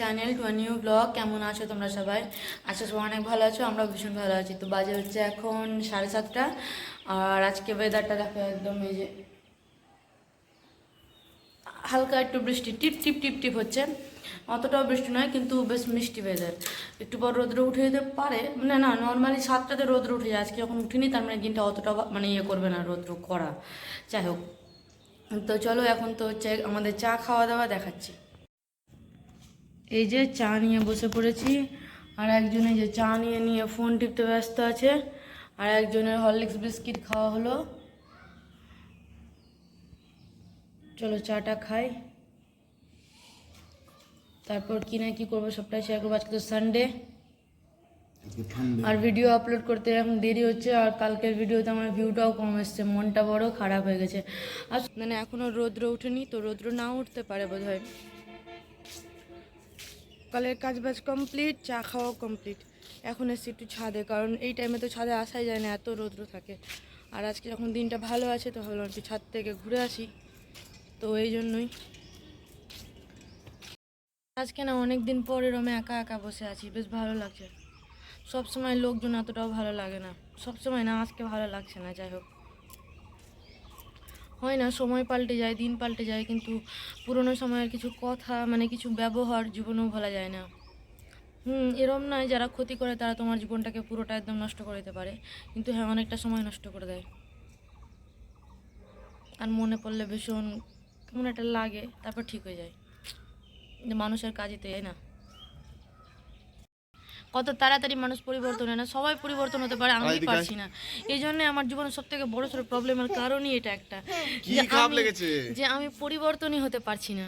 Channel to new blog কেমন আছো তোমরা সবাই? আশা সবাই অনেক ভালো আছো আমরা ভীষণ ভালো আছি। তো বাজে হচ্ছে এখন সাড়ে সাতটা। আর আজকে ওয়েদারটা দেখো একদম এই যে, হালকা একটু বৃষ্টি, টিপ টিপ টিপ টিপ হচ্ছে। অতটাও বৃষ্টি নয়, কিন্তু বেশ মিষ্টি ওয়েদার একটু পর রোদ্র উঠে যেতে পারে। মানে না নর্মালি সাতটাতে রোদ্র উঠে যায়। আজকে যখন উঠিনি, তার মানে দিনটা অতটা মানে ইয়ে করবে না রোদ্র করা। যাই হোক। তো চলো এখন তো হচ্ছে আমাদের চা খাওয়া দাওয়া দেখাচ্ছি। এই যে চা নিয়ে বসে পড়েছি আর একজনে যে চা নিয়ে নিয়ে ফোন টিপতে ব্যস্ত আছে আর একজনের হরলিক্স বিস্কিট খাওয়া হলো। চলো চাটা খাই। তারপর কি না কি করব সবটাই শেয়ার করব। আজকে তো সানডে আর ভিডিও আপলোড করতে এখন দেরি হচ্ছে আর কালকের ভিডিওতে আমার ভিউটাও কম এসছে মনটা বড় খারাপ হয়ে গেছে। আর মানে এখনও রৌদ্র ওঠেনি তো রৌদ্র না উঠতে পারে বোধ হয় কালের কাজ বাজ কমপ্লিট চা খাওয়াও কমপ্লিট এখন এসছি একটু ছাদে, কারণ এই টাইমে তো ছাদে আসাই যায় না, এত রৌদ্র থাকে। আর আজকে যখন দিনটা ভালো আছে, তো ভাবলাম একটু ছাদ থেকে ঘুরে আসি। তো এই জন্যই। আজকে না অনেক দিন পর এরম একা একা বসে আছি, বেশ ভালো লাগছে। সব সময় লোকজন এতটাও ভালো লাগে না। সব সময় না, আজকে ভালো লাগছে না, যাই হোক। হয় না, সময় পাল্টে যায়, দিন পাল্টে যায়, কিন্তু পুরনো সময়ের কিছু কথা মানে কিছু ব্যবহার জীবনেও ভোলা যায় না। হুম, এরম নয় যারা ক্ষতি করে তারা তোমার জীবনটাকে পুরোটা একদম নষ্ট করে দিতে পারে, কিন্তু হ্যাঁ অনেকটা সময় নষ্ট করে দেয়। আর মনে পড়লে ভীষণ কেমন একটা লাগে, তারপর ঠিক হয়ে যায়। মানুষের কাজই তো এই না। কত তাড়াতাড়ি মানুষ পরিবর্তন হয় না সবাই পরিবর্তন হতে পারে আমি পারছি না। এই জন্য আমার জীবনের সব থেকে বড় সড়ো প্রবলেমের কারণই এটা একটা। যে আমি- পরিবর্তনই হতে পারছি না।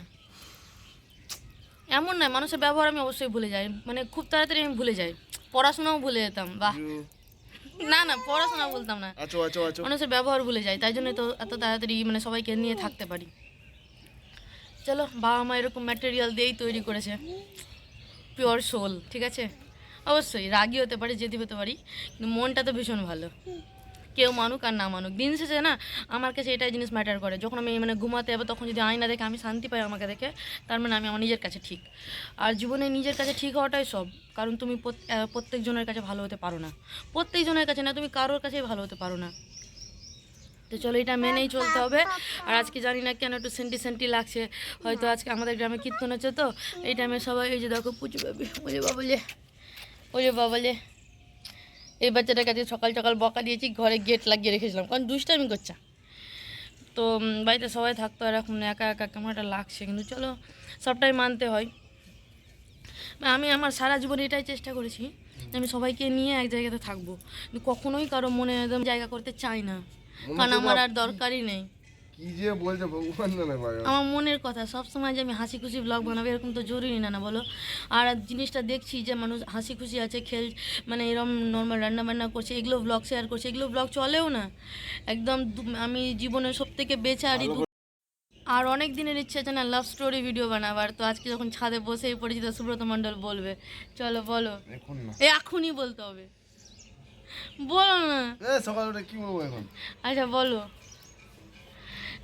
এমন নয় মানুষের ব্যবহার আমি অবশ্যই ভুলে যাই। মানে খুব তাড়াতাড়ি আমি ভুলে যাই। পড়াশোনাও ভুলে যেতাম বাহ। না না পড়াশোনা বলতাম না। আছো আছো আছো মানুষের ব্যবহার ভুলে যায় তাই জন্য তো এত তাড়াতাড়ি মানে সবাইকে নিয়ে থাকতে পারি। চলো বাবা মা এরকম ম্যাটেরিয়াল দিয়েই তৈরি করেছে। পিওর সোল ঠিক আছে? অবশ্যই, রাগি হতে পারি যেতে হতে পারি, কিন্তু মনটা তো ভীষণ ভালো। কেউ মানুক আর না মানুক। দিন শেষে না, আমার কাছে এটাই জিনিস ম্যাটার করে। যখন আমি মানে ঘুমাতে যাব, তখন যদি আয়না দেখে আমি শান্তি পাই আমাকে দেখে, তার মানে আমি আমার নিজের কাছে ঠিক। আর জীবনে নিজের কাছে ঠিক হওয়াটাই সব। কারণ তুমি প্রত্যেকজনের কাছে ভালো হতে পারো না। প্রত্যেকজনের কাছে না, তুমি কারোর কাছেই ভালো হতে পারো না। তো চলো, এটা মেনেই চলতে হবে। আর আজকে জানি না কেন একটু সেন্টি সেন্টি লাগছে। হয়তো আজকে আমাদের গ্রামে কীর্তন হচ্ছে তো, এই টাইমে সবাই এই যে দেখো পুজো পাবি ওরে বাবলে ওরে বাবলে এই বাচ্চাটার কাছে সকাল সকাল বকা দিয়েছি ঘরে গেট লাগিয়ে রেখেছিলাম কারণ দুষ্টামি করছে। তো বাড়িতে সবাই থাকতো আর এখন একা একা কেমন একটা লাগছে কিন্তু চলো সবটাই মানতে হয়। আমি আমার সারা জীবনে এটাই চেষ্টা করেছি আমি সবাইকে নিয়ে এক জায়গাতে থাকব। কখনোই কারও মনে একদম জায়গা করতে চাই না কারণ আমার আর দরকারই নেই। কি যে বলছে ভগবান জানে ভাই। আমার মনের কথা সব সময় যে আমি হাসি খুশি ব্লগ বানাবো এরকম তো জরুরি না না বলো? আর জিনিসটা দেখছি যে মানুষ হাসি খুশি আছে খেল মানে এরকম নর্মাল রান্না বান্না করছে এগুলো ব্লগ শেয়ার করছে এগুলো ব্লগ চলেও না। একদম আমি জীবনে সব থেকে বেচারি দু- আর অনেক দিনের ইচ্ছা আছে না লাভ স্টোরি ভিডিও বানাবার তো আজকে যখন ছাদে বসেই পরিচিত সুব্রত মণ্ডল বলবে চলো বলো। এখন না। এ এখনই বলতে হবে। বলো না। সকাল কি বলব এখন? আচ্ছা বলো।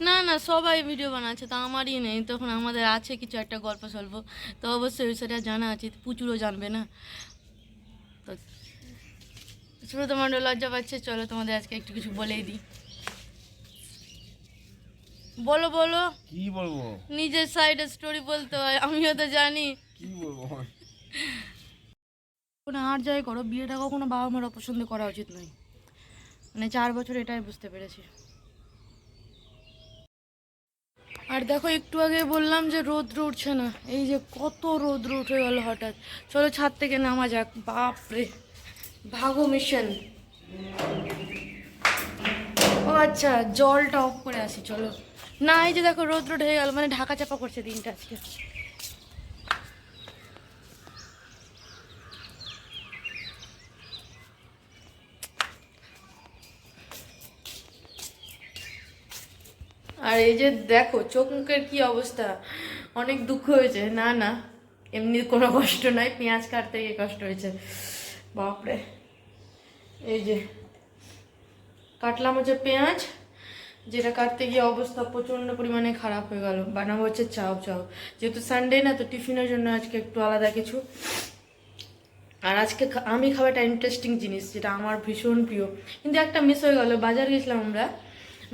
না না সবাই ভিডিও বানাচ্ছে তো আমারই নেই। তখন আমাদের আছে কিছু একটা গল্প সল্প। তো অবশ্যই সেটা জানা আছে প্রচুরও জানবে না। তো মণ্ডল লজ্জা পাচ্ছে চলো তোমাদের আজকে একটু কিছু বলেই দিই। বলো বলো। কি বলব? নিজের সাইডে স্টোরি বলতে হয় আমিও তো জানি। কি বলব? কোনো আর যাই করো বিয়েটা কখনো বাবা মার অপছন্দ করা উচিত নয়। মানে চার বছর এটাই বুঝতে পেরেছি। আর দেখো, একটু আগে বললাম যে রোদ্র উঠছে না। এই যে কত রোদ্র উঠে গেল হঠাৎ। চলো, ছাদ থেকে নামা যাক। বাপরে। ভাগো মিশন ও আচ্ছা জলটা অফ করে আসি, চলো। না, এই যে দেখো, রোদ্র ঢেকে গেল মানে ঢাকা চাপা করছে দিনটা আজকে। আর এই যে দেখো, চোখ মুখের কি অবস্থা? অনেক দুঃখ হয়েছে। না না, এমনি কোনো কষ্ট নাই, পেঁয়াজ কাটতে গিয়ে কষ্ট হয়েছে। বাপরে। এই যে, কাটলাম হচ্ছে পেঁয়াজ, যেটা কাটতে গিয়ে অবস্থা প্রচণ্ড পরিমাণে খারাপ হয়ে গেল। বানাবো হচ্ছে চাও চাও। যেহেতু সানডে না, তো টিফিনের জন্য আজকে একটু আলাদা কিছু। আর আজকে আমি খাওয়াটা ইন্টারেস্টিং জিনিস, যেটা আমার ভীষণ প্রিয়। কিন্তু একটা মিস হয়ে গেল, বাজার গেছিলাম আমরা।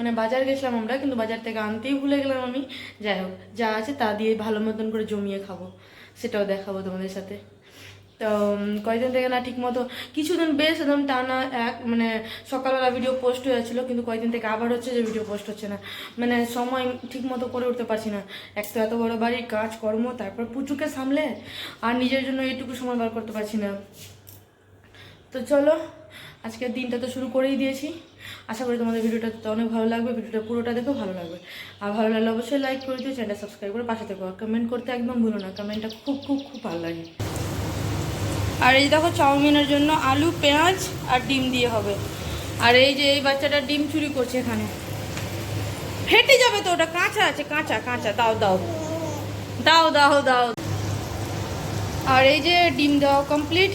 মানে বাজার গেছিলাম আমরা, কিন্তু বাজার থেকে আনতেই ভুলে গেলাম আমি। যাই হোক, যা আছে তা দিয়ে ভালো মতন করে জমিয়ে খাব, সেটাও দেখাবো তোমাদের সাথে। তো কয়েকদিন থেকে না ঠিক মতো কিছুদিন বেশ একদম টানা এক মানে সকালবেলা ভিডিও পোস্ট হয়ে যাচ্ছিল কিন্তু কয়েকদিন থেকে আবার হচ্ছে যে ভিডিও পোস্ট হচ্ছে না। মানে সময় ঠিক মতো করে উঠতে পারছি না। এক তো এত বড় বাড়ির কাজকর্ম, তারপর পুচুকে সামলে, আর নিজের জন্য এইটুকু সময় বার করতে পারছি না। তো চলো, আজকের দিনটা তো শুরু করেই দিয়েছি। আশা করি তোমাদের ভিডিওটা তো অনেক ভালো লাগবে, ভিডিওটা পুরোটা দেখো ভালো লাগবে। আর ভালো লাগলে অবশ্যই লাইক করে দিও চ্যানেলটা সাবস্ক্রাইব করে পাশে থেকো। কমেন্ট করতে একদম ভুলো না কমেন্টটা খুব খুব খুব ভালো লাগে। আর এই দেখো চাউমিনের জন্য আলু, পেঁয়াজ আর ডিম দিয়ে হবে। আর এই যে এই বাচ্চাটা ডিম চুরি করছে এখানে। ফেটে যাবে তো, ওটা কাঁচা আছে, কাঁচা কাঁচা। দাও দাও। দাও দাও দাও। আর এই যে ডিম দেওয়া কমপ্লিট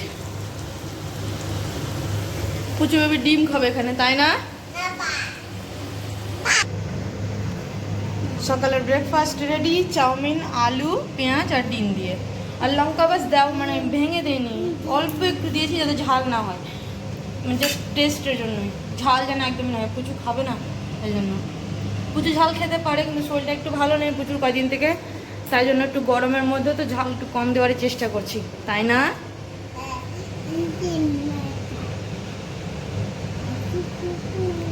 পুচু বেবি ডিম খাবে এখানে, তাই না? সকালের ব্রেকফাস্ট রেডি চাউমিন, আলু, পেঁয়াজ আর ডিম দিয়ে। আর লঙ্কা বাস দাও মানে ভেঙে দেয়নি। অল্প একটু দিয়েছি যাতে ঝাল না হয়। মানে জাস্ট টেস্টের জন্যই। ঝাল যেন একদম না হয়। পুচু খাবে না, তাই জন্য। পুচু ঝাল খেতে পারে, কিন্তু শরীরটা একটু ভালো নেই প্রচুর কয়দিন থেকে। তাই জন্য একটু গরমের মধ্যে তো ঝাল একটু কম দেওয়ার চেষ্টা করছি। তাই না?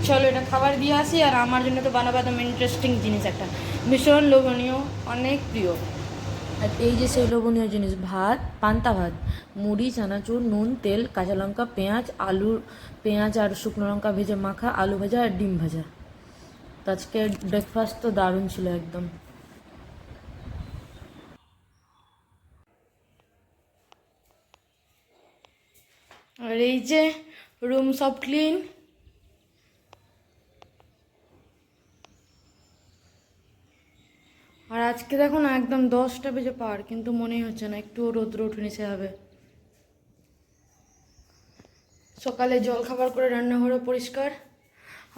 চলো এটা খাবার দিয়ে আসি আর আমার জন্য তো বানাবো একদম ইন্টারেস্টিং জিনিস একটা। ভীষণ লোভনীয় অনেক প্রিয়। আর এই যে সেই লোভনীয় জিনিস ভাত পান্তা ভাত মুড়ি চানাচুর নুন তেল কাঁচা লঙ্কা পেঁয়াজ আলু পেঁয়াজ আর শুকনো লঙ্কা ভেজে মাখা আলু ভাজা আর ডিম ভাজা। তো আজকে ব্রেকফাস্ট তো দারুণ ছিল একদম। আর এই যে রুম সব ক্লিন আজকে দেখো না, একদম দশটা বেজে পার, কিন্তু মনেই হচ্ছে না একটু রৌদ্র উঠুনি সে হবে সকালে জল খাবার করে রান্নাঘরও পরিষ্কার,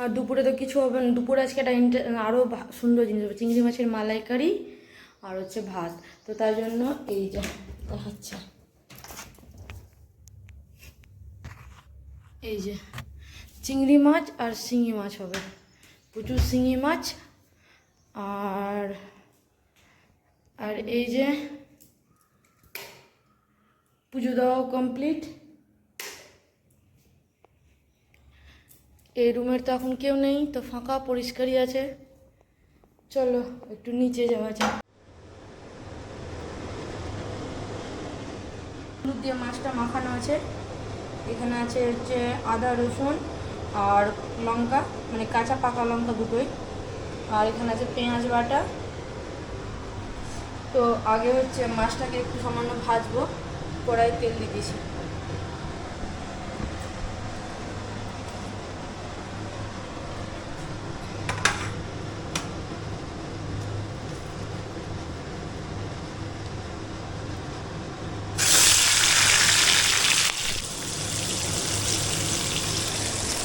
আর দুপুরে তো কিছু হবে না। দুপুরে আজকে একটা আরও সুন্দর জিনিস হবে, চিংড়ি মাছের মালাইকারি আর হচ্ছে ভাত। তো তার জন্য এই যে দেখাচ্ছে। এই যে চিংড়ি মাছ আর শিঙি মাছ হবে। প্রচুর শিঙি মাছ আর আর এই যে পুজো দেওয়াও কমপ্লিট এই রুমের তো এখন কেউ নেই, তো ফাঁকা পরিষ্কারই আছে। চলো, একটু নিচে যাওয়া যাক। হলুদ দিয়ে মাছটা মাখানো আছে। এখানে আছে হচ্ছে আদা, রসুন আর লঙ্কা মানে কাঁচা পাকা লঙ্কা দুটোই। আর এখানে আছে পেঁয়াজ বাটা। তো আগে হচ্ছে মাছটাকে একটু সামান্য ভাজবো, কড়াই তেল দিয়ে দিয়েছি।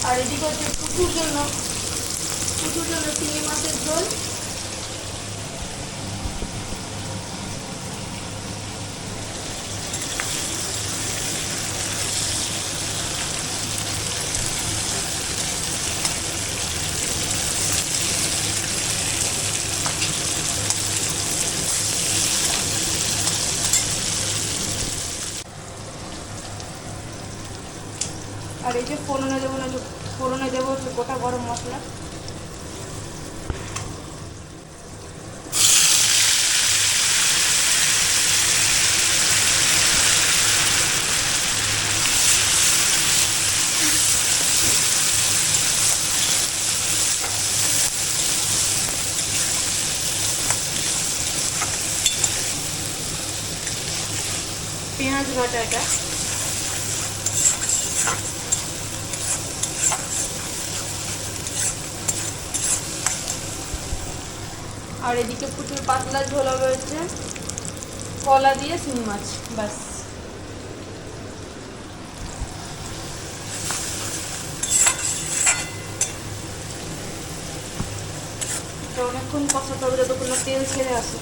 আর এদিকে হচ্ছে পুকুর জন্য পুকুর জন্য চিংড়ি মাছের ঝোল আর এই যে ফোড়নে দেবো না ফোড়নে দেবো হচ্ছে গোটা গরম মশলা। পেঁয়াজ বাটা আর এদিকে প্রচুর পাতলা ঝোলা রয়েছে। কলা দিয়ে শিঙি মাছ, ব্যাস। অনেকক্ষণ কষাতে হবে যতক্ষণ তেল ছেড়ে আসে।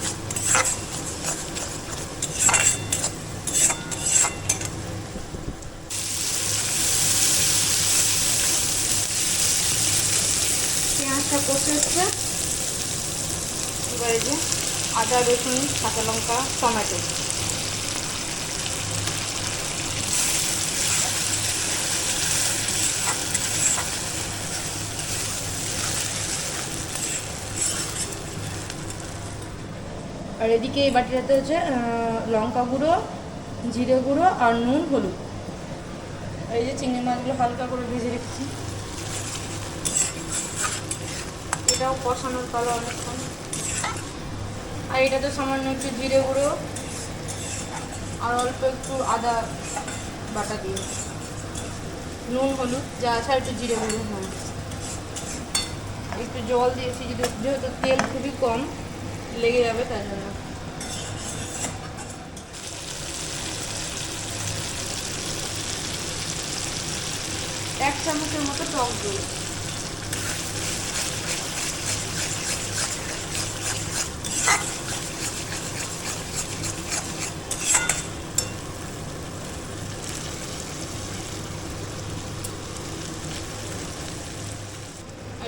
পেঁয়াজটা কষে হচ্ছে এবারে যে আদা, রসুন, কাঁচা লঙ্কা, টমেটো। আর এদিকে এই বাটিটাতে হচ্ছে লঙ্কা গুঁড়ো, জিরে গুঁড়ো আর নুন, হলুদ। এই যে চিংড়ি মাছগুলো হালকা করে ভেজে রেখেছি। এটাও কষানোর কালো অনেকক্ষণ। আর এটাতে সামান্য একটু জিরে গুঁড়ো আর অল্প একটু আদা বাটা দিয়ে। নুন, হলুদ, যা আছে একটু জিরে গুঁড়ো হ্যাঁ। একটু জল দিয়েছি যেহেতু তেল খুবই কম, লেগে যাবে তার জন্য। এক চামচের মতো টক দই।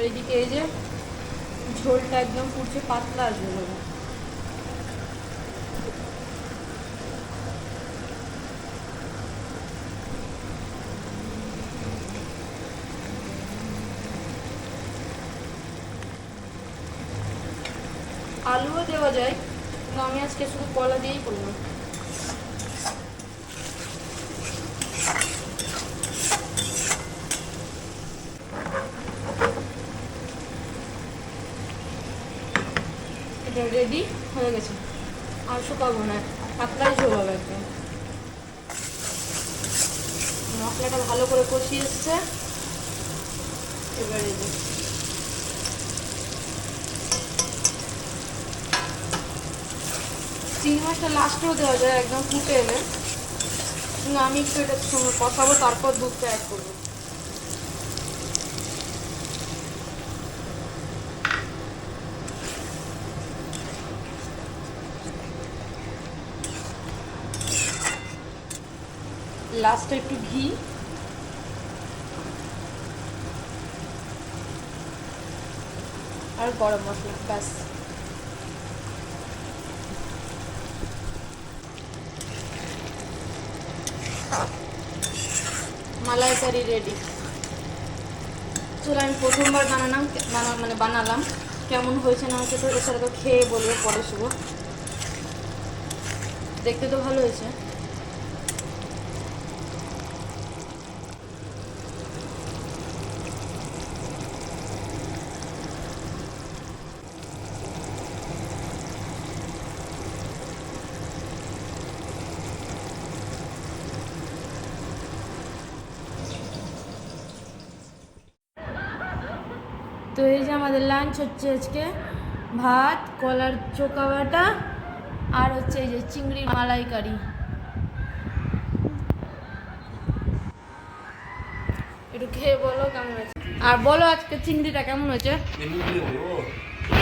আর এদিকে এই যে ঝোলটা একদম ফুটছে পাতলা ঝোল হবে আলুও দেওয়া যায়, কিন্তু আমি আজকে শুধু কলা দিয়েই করলাম। এটা রেডি হয়ে গেছে। আর শুকাবো না, পাতলাই ঝোল একদম। মশলাটা ভালো করে কষিয়ে এসছে। এবারে যে চিংড়ি মাছটা লাস্টেও দেওয়া যায়, একদম ফুটে এলে। আমি একটু এটা কষাবো, তারপর দুধটা অ্যাড করব। লাস্টে একটু ঘি। আর গরম মশলা, ব্যাস। মালাইকারি রেডি চলো, আমি প্রথমবার বানালাম বানা মানে বানালাম। কেমন হয়েছে না হয়েছে তো এছাড়া তো খেয়ে বলব, পরে শুভ। দেখতে তো ভালো হয়েছে। তো এই যে আমাদের লাঞ্চ হচ্ছে আজকে। ভাত, কলার চোকা বাটা, আর হচ্ছে এই যে চিংড়ি মালাইকারি। একটু খেয়ে বলো কেমন হয়েছে? আর বলো আজকে চিংড়িটা কেমন হয়েছে?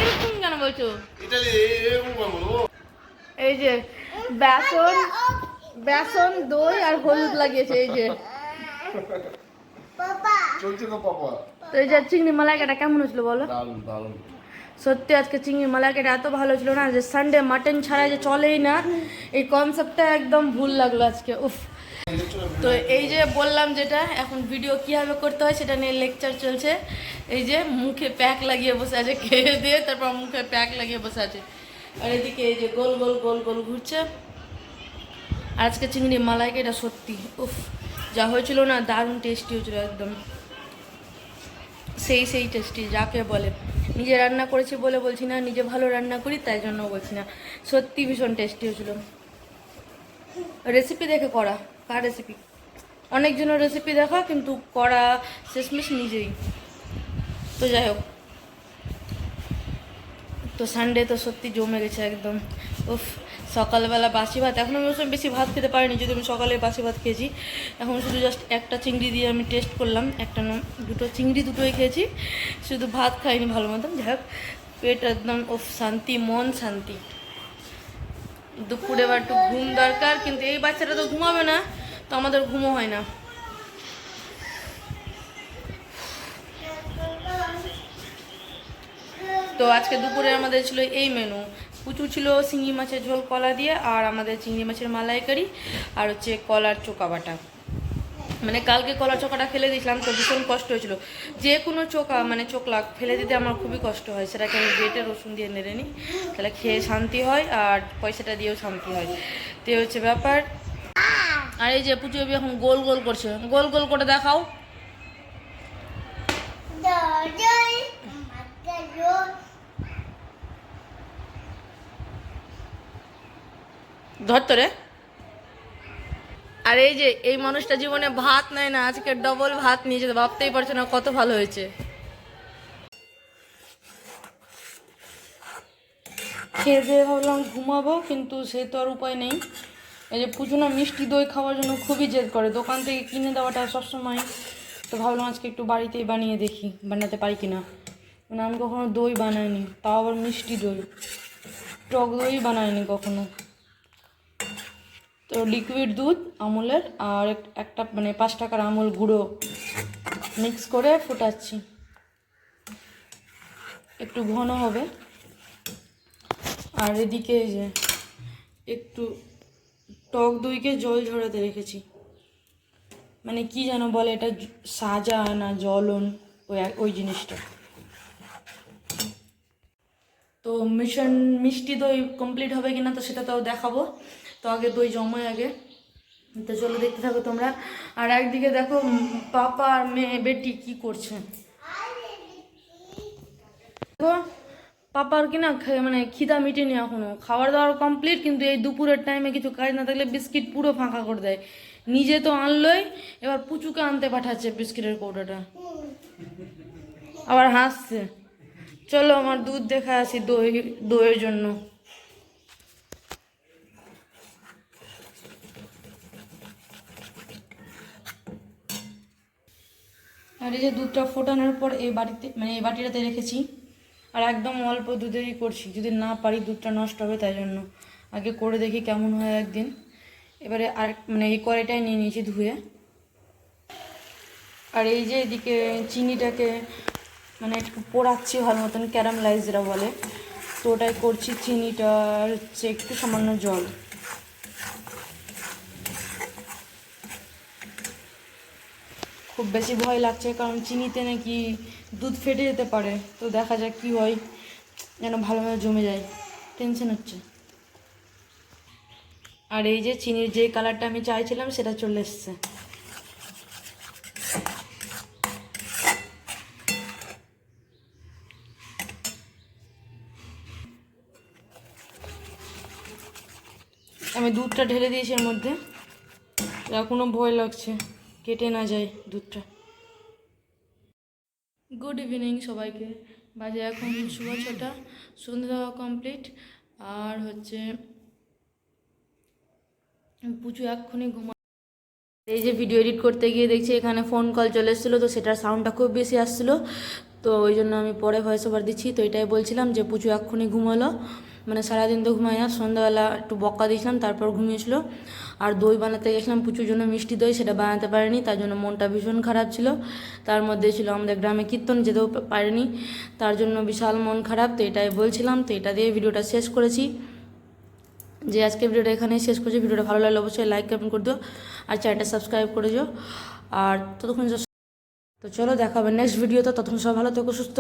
এরকম কেন বলছো? এই যে বেসন বেসন, দই আর হলুদ লাগিয়েছে, এই যে। চলছে তো পাপা। তো এই যে চিংড়ি মালাইকাটা কেমন হয়েছিল বলো? সত্যি আজকে চিংড়ি মালাইকাটা এত ভালো ছিল না যে সানডে মাটন ছাড়া যে চলেই না এই কনসেপ্টটা একদম ভুল লাগল আজকে উফ। তো এই যে বললাম যেটা এখন ভিডিও কীভাবে করতে হয় সেটা নিয়ে লেকচার চলছে। এই যে মুখে প্যাক লাগিয়ে বসে আছে খেয়ে দিয়ে তারপর মুখে প্যাক লাগিয়ে বসে আছে। আর এদিকে এই যে গোল গোল গোল গোল ঘুরছে। আজকে চিংড়ি মালাইকাটা সত্যি উফ। যা হয়েছিল না দারুণ টেস্টি হয়েছিল একদম। সেই সেই টেস্টি যাকে বলে। নিজে রান্না করেছি বলে বলছি না, নিজে ভালো রান্না করি, তাই জন্য বলছি না। সত্যি ভীষণ টেস্টি হয়েছিল। রেসিপি দেখে করা, কার রেসিপি অনেকজনের রেসিপি দেখা, কিন্তু করা শেষমেশ নিজেই। তো যাই হোক। তো সানডে তো সত্যি জমে গেছে একদম। উফ। সকালবেলা বাসি ভাত। এখন আমি সময় বেশি ভাত খেতে পারিনি, যদি আমি সকালে বাসি ভাত খেয়েছি। এখন শুধু জাস্ট একটা চিংড়ি দিয়ে আমি টেস্ট করলাম, একটা দুটো চিংড়ি দুটোই খেয়েছি। শুধু ভাত খাইনি ভালো মতন। যাই হোক, পেট একদম ও শান্তি, মন শান্তি। দুপুরে এবার একটু ঘুম দরকার, কিন্তু এই বাচ্চাটা তো ঘুমাবে না, তো আমাদের ঘুমও হয় না। তো আজকে দুপুরে আমাদের ছিল এই মেনু পুচু ছিল শিঙি মাছের ঝোল কলা দিয়ে আর আমাদের চিংড়ি মাছের মালাইকারি আর হচ্ছে কলার চোকা বাটা। মানে কালকে কলার চোকাটা ফেলে দিয়েছিলাম, তো ভীষণ কষ্ট হয়েছিল। যে কোনো চোকা মানে চোকলা ফেলে দিতে আমার খুবই কষ্ট হয়। সেটাকে আমি বেটে রসুন দিয়ে নেড়ে নিই, তাহলে খেয়ে শান্তি হয় আর পয়সাটা দিয়েও শান্তি হয়। তো হচ্ছে ব্যাপার। আর এই যে পুজো এখন গোল গোল করছে। গোল গোল করে দেখাও। ধর তো রে আর এই যে, এই মানুষটা জীবনে ভাত নেয় না, আজকে ডবল ভাত নিয়েছে তো ভাবতেই পারছে না কত ভালো হয়েছে। খেয়ে দিয়ে ভাবলাম ঘুমাবো, কিন্তু সে তো আর উপায় নেই। এই যে পুজো না মিষ্টি দই খাওয়ার জন্য খুবই জেদ করে, দোকান থেকে কিনে দেওয়াটা সবসময়। তো ভাবলাম আজকে একটু বাড়িতেই বানিয়ে দেখি, বানাতে পারি কিনা। মানে আমি কখনো দই বানাইনি, তাও আবার মিষ্টি দই। টক দই বানাইনি কখনো। তো লিকুইড দুধ, আমুলের, আর এক- একটা মানে পাঁচ টাকার আমুল গুঁড়ো মিক্স করে ফোটাচ্ছি। একটু ঘন হবে। আর এদিকে যে একটু টক দইকে জল ঝরাতে রেখেছি। মানে কি যেন বলে এটা সাজা না জলন ওই ওই জিনিসটা। তো মিশন মিষ্টি দই কমপ্লিট হবে কিনা তো সেটা তাও দেখাবো। তো আগে দই জমায় আগে। তো চলো দেখতে থাকো তোমরা। আর একদিকে দেখো পাপা আর মেয়ে, বেটি কি করছে। দেখো, পাপার কি না মানে খিদা মিটেনি এখনও। খাবার দাবার কমপ্লিট কিন্তু এই দুপুরের টাইমে কিছু কাজ না থাকলে বিস্কিট পুরো ফাঁকা করে দেয়। নিজে তো আনলোই, এবার পুচুকে আনতে পাঠাচ্ছে বিস্কিটের কৌটাটা আবার হাসছে। চলো আমার দুধ দেখা আসি দই, দইয়ের জন্য। আর এই যে দুধটা ফোটানোর পর এই বাটিতে মানে এই বাটিটাতে রেখেছি। আর একদম অল্প দুধেরই করছি। যদি না পারি দুধটা নষ্ট হবে তাই জন্য। আগে করে দেখি কেমন হয় একদিন। এবারে আর মানে এই কড়াইটাই নিয়ে নিয়েছি ধুয়ে। আর এই যে এদিকে চিনিটাকে মানে একটু পোড়াচ্ছি ভালো মতন ক্যারামলাইজ যেটা বলে। তো ওটাই করছি, চিনিটা আর হচ্ছে একটু সামান্য জল। খুব বেশি ভয় লাগছে, কারণ চিনিতে নাকি দুধ ফেটে যেতে পারে। তো দেখা যাক কি হয়, যেন ভালোভাবে জমে যায়। টেনশন হচ্ছে। আর এই যে চিনির যে কালারটা আমি চাইছিলাম, সেটা চলে এসছে। দুধটা ঢেলে দিয়েছি এর মধ্যে। এখনও ভয় লাগছে, কেটে না যায় দুধটা। গুড ইভিনিং সবাইকে। বাজে এখন শুভ ছটা, সন্ধ্যে দেওয়া কমপ্লিট আর হচ্ছে পুজো এক্ষুনি ঘুমা এই যে ভিডিও এডিট করতে গিয়ে দেখছি এখানে ফোন কল চলে এসেছিল, তো সেটার সাউন্ডটা খুব বেশি আসছিল। তো ওই জন্য আমি পরে ভয়েস ওভার দিচ্ছি। তো এটাই বলছিলাম যে পুজো এক্ষুনি ঘুমালো। মানে সারাদিন তো ঘুমাই না, সন্ধ্যাবেলা একটু বকা দিয়েছিলাম, তারপর ঘুমিয়েছিল। আর দই বানাতে গেছিলাম, প্রচুর জন্য মিষ্টি দই, সেটা বানাতে পারিনি, তার জন্য মনটা ভীষণ খারাপ ছিল। তার মধ্যে ছিল আমাদের গ্রামে কীর্তন, যেতেও পারিনি। তার জন্য বিশাল মন খারাপ, তো এটাই বলছিলাম, তো এটা দিয়ে ভিডিওটা শেষ করেছি। যে আজকে ভিডিওটা এখানেই শেষ করছি, ভিডিওটা ভালো লাগলে অবশ্যই লাইক কমেন্ট করে দিও, আর চ্যানেলটা সাবস্ক্রাইব করে দিও। আর ততক্ষণ তো চলো দেখাবে নেক্সট ভিডিওতে ততক্ষণ সব ভালো থেকো, সুস্থ